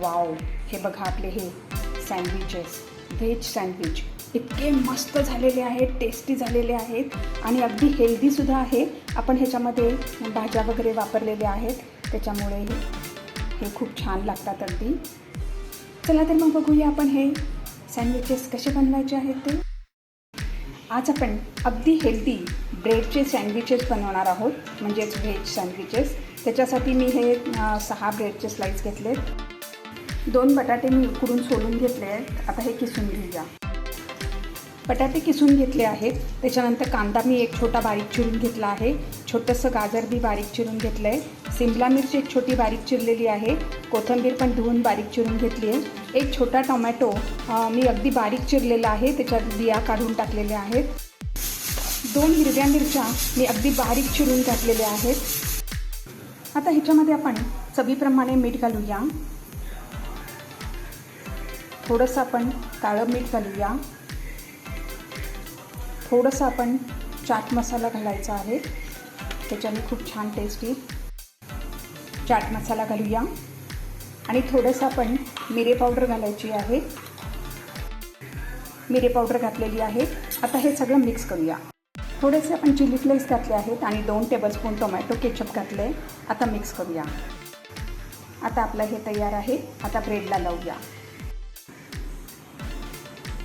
Wow हे बघा आपले हे सँडविचेस व्हेज सँडविच इतके मस्त झालेले आहेत टेस्टी झालेले आहेत आणि अगदी हेल्दीसुद्धा आहे. आपण ह्याच्यामध्ये भाज्या वगैरे वापरलेल्या आहेत. त्याच्यामुळे हे खूप छान लागतात अगदी. चला तर मग बघूया आपण हे सँडविचेस कसे बनवायचे आहेत ते. आज आपण अगदी हेल्दी ब्रेडचे सँडविचेस बनवणार आहोत. म्हणजेच व्हेज सँडविचेस त्याच्यासाठी मी हे सहा ब्रेडचे स्लाईस घेतलेत. दोन बटाटे मी उकडून सोलून घेतले आहेत. आता हे किसून घेऊया. बटाटे किसून घेतले आहेत. त्याच्यानंतर कांदा मी एक छोटा बारीक चिरून घेतला आहे. छोटंसं गाजर बी बारीक चिरून घेतलं आहे सिमला मिरची एक छोटी बारीक चिरलेली आहे. कोथिंबीर पण धुवून बारीक चिरून घेतली आहे. एक छोटा टोमॅटो मी अगदी बारीक चिरलेला आहे. त्याच्यात बिया काढून टाकलेल्या आहेत. दोन हिरव्या मिरच्या मी अगदी बारीक चिरून टाकलेल्या आहेत. आता ह्याच्यामध्ये आपण चवीप्रमाणे मीठ घालूया. थोडंसं आपण काळं मीठ घालूया. थोडंसं आपण चाट मसाला घालायचा आहे. त्याच्याने खूप छान टेस्ट येईल. चाट मसाला घालूया. आणि थोडंसं आपण मिरे पावडर घालायची आहे. मिरे पावडर घातलेली आहे. आता हे सगळं मिक्स करूया. थोडेसे आपण चिली फ्लेक्स घातले आहेत आणि दोन टेबलस्पून टोमॅटो केचप घातले आता मिक्स करूया. आता आपलं हे तयार आहे. आता ब्रेडला लावूया.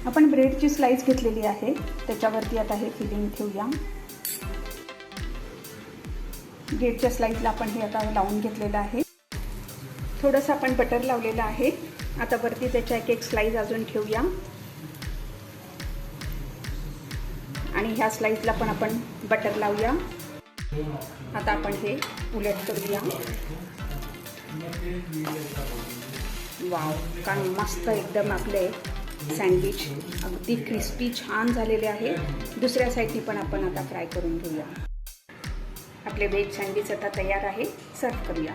आपण ब्रेडची स्लाईस घेतलेली आहे. त्याच्यावरती आता हे फिलिंग ठेवूया. ब्रेडच्या स्लाईसला आपण हे आता लावून घेतलेलं आहे. थोडंसं आपण बटर लावलेलं आहे. आता वरती त्याच्या एक एक स्लाईस अजून ठेवूया. आणि ह्या स्लाईसला पण आपण बटर लावूया. आता आपण हे उलट करूया. वाव कारण मस्त एकदम आपले सँडविच. अगदी क्रिस्पी छान झालेले आहे. दुसऱ्या साईडने पण आपण आता फ्राय करून घेऊया. आपले व्हेज सँडविच आता तयार आहे. सर्व करूया.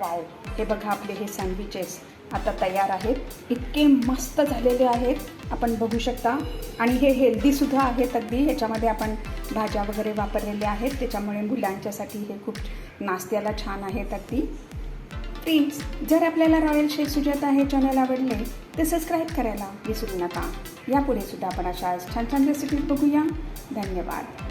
वाव हे बघा आपले हे सँडविचेस आता तयार आहेत. इतके मस्त झालेले आहेत. आपण बघू शकता. आणि हे हेल्दीसुद्धा आहेत अगदी. ह्याच्यामध्ये आपण भाज्या वगैरे वापरलेल्या आहेत. त्याच्यामुळे मुलांच्यासाठी हे खूप नाश्त्याला छान आहेत अगदी. प्लीज जर आपल्याला रॉयल शेफ सुजाता हे चॅनल आवडले ते सबस्क्राईब करायला विसरू नका. यापुढे सुद्धा आपण अशा छान छान रेसिपीज बघूया. धन्यवाद.